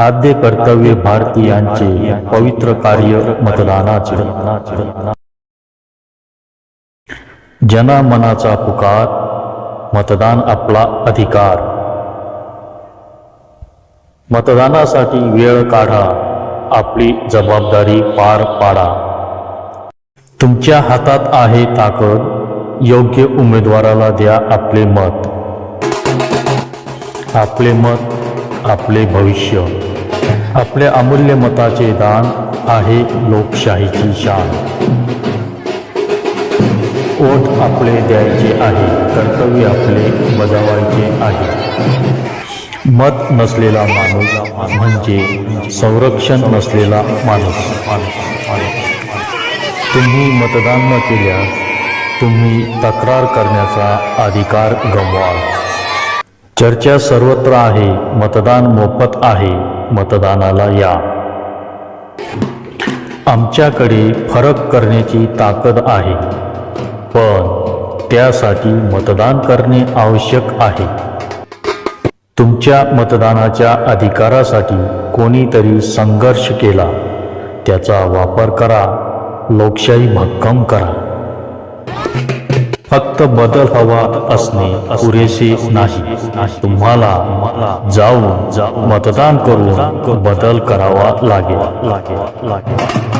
आद्य कर्तव्य भारतीयांचे पवित्र कार्य मतदानाचे. जना मनाचा पुकार मतदान आपला अधिकार. मतदानासाठी वेळ काढा आपली जबाबदारी पार पाडा. तुमच्या हातात आहे ताकद योग्य उमेदवाराला द्या आपले मत. आपले मत आपले भविष्य. आपल्या अमूल्य मताचे दान आहे लोकशाहीची शान. ओठ आपले द्यायचे आहे कर्तव्य आपले बजावायचे आहे. मत नसलेला माणूस म्हणजे संरक्षण नसलेला माणूस. तुम्ही मतदान न केल्यास तुम्ही तक्रार करण्याचा अधिकार गमवाल चर्चा सर्वत्र आहे मतदान मोफत आहे मतदानाला या. आमच्याकडे फरक करण्याची ताकद आहे पण त्यासाठी मतदान करणे आवश्यक आहे. तुमच्या मतदानाच्या अधिकारासाठी कोणीतरी संघर्ष केला त्याचा वापर करा लोकशाही भक्कम करा. फक्त बदल हवा असणे पुरेसे नाही. तुम्हाला जाऊन मतदान करून बदल करावा लागेल. लागेल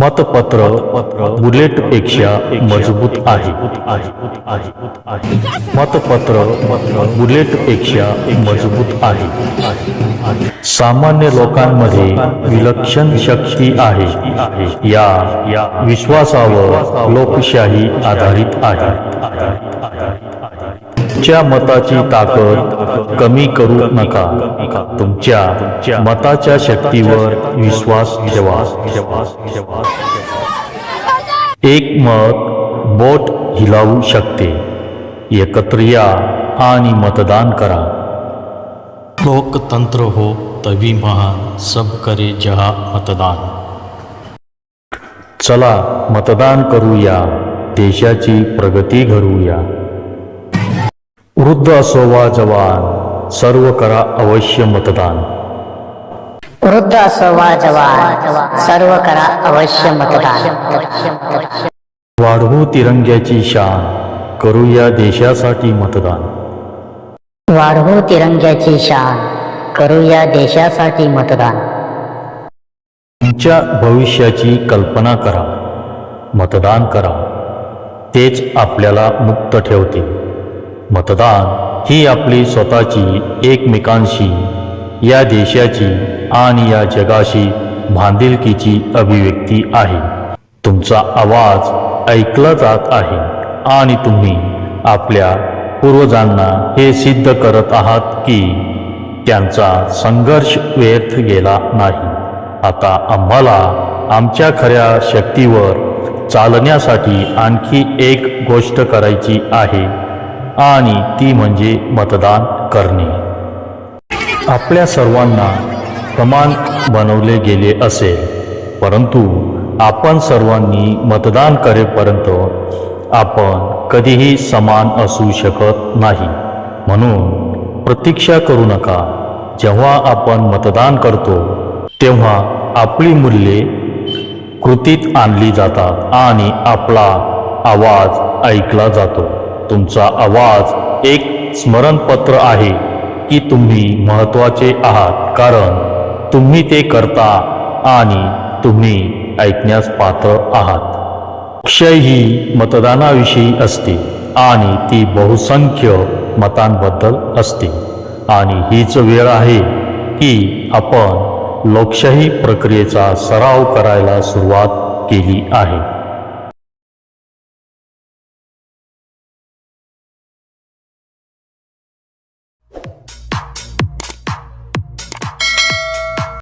मतपत्र बुलेटपेक्षा मजबूत आहे. मतपत्र बुलेटपेक्षा मजबूत आहे. सामान्य लोकांमध्ये विलक्षण शक्ती आहे. या विश्वासावर लोकशाही आधारित आहे. तुमच्या मताची ताकद कमी करू नका. तुमच्या मताच्या शक्तीवर विश्वास ठेवा. एक मत बोट हिलावू शकते. एकत्र या आणि मतदान करा. लोकतंत्र हो तभी महान सब करे जहा मतदान। चला मतदान करूया देशाची प्रगती घडवूया वृद्ध असो वा जवान सर्व करा अवश्य मतदान। वृद्ध असो वा जवान सर्व करा अवश्य मतदान। वाढवू तिरंग्याची शान करूया देशासाठी मतदान। वाढवू तिरंग्याची शान. करूया देशासाठी मतदान. तुमच्या भविष्याची कल्पना करा. मतदान करा. तेच आपल्याला मुक्त ठेवते. मतदान ही आपली स्वतःची एकमेकांशी या देशाची आणि या जगाशी बांधिलकीची अभिव्यक्ती आहे. तुमचा आवाज ऐकला जात आहे आणि तुम्ही आपल्या पूर्वजांना हे सिद्ध करत आहात की त्यांचा संघर्ष व्यर्थ गेला नाही. आता आम्हाला आमच्या खऱ्या शक्तीवर चालण्यासाठी आणखी एक गोष्ट करायची आहे आणि ती म्हणजे मतदान करणे. आपल्या सर्वांना समान बनवले गेले असेल परंतु आपण सर्वांनी मतदान करेपर्यंत आपण कधीही समान असू शकत नाही. म्हणून प्रतीक्षा करू नका. जेव्हा आपण मतदान करतो तेव्हा आपली मूल्ये कृतीत आणली जातात आणि आपला आवाज ऐकला जातो. तुमचा आवाज एक स्मरणपत्र आहे की तुम्ही महत्त्वाचे आहात कारण तुम्ही ते करता आणि तुम्ही ऐकण्यास पात्र आहात. क्षय ही मतदानाविषयी असते आणि ती बहुसंख्य मतांबद्दल असते. आणि हीच वेळ आहे की आपण लोकशाही प्रक्रियेचा सराव करायला सुरुवात केली आहे.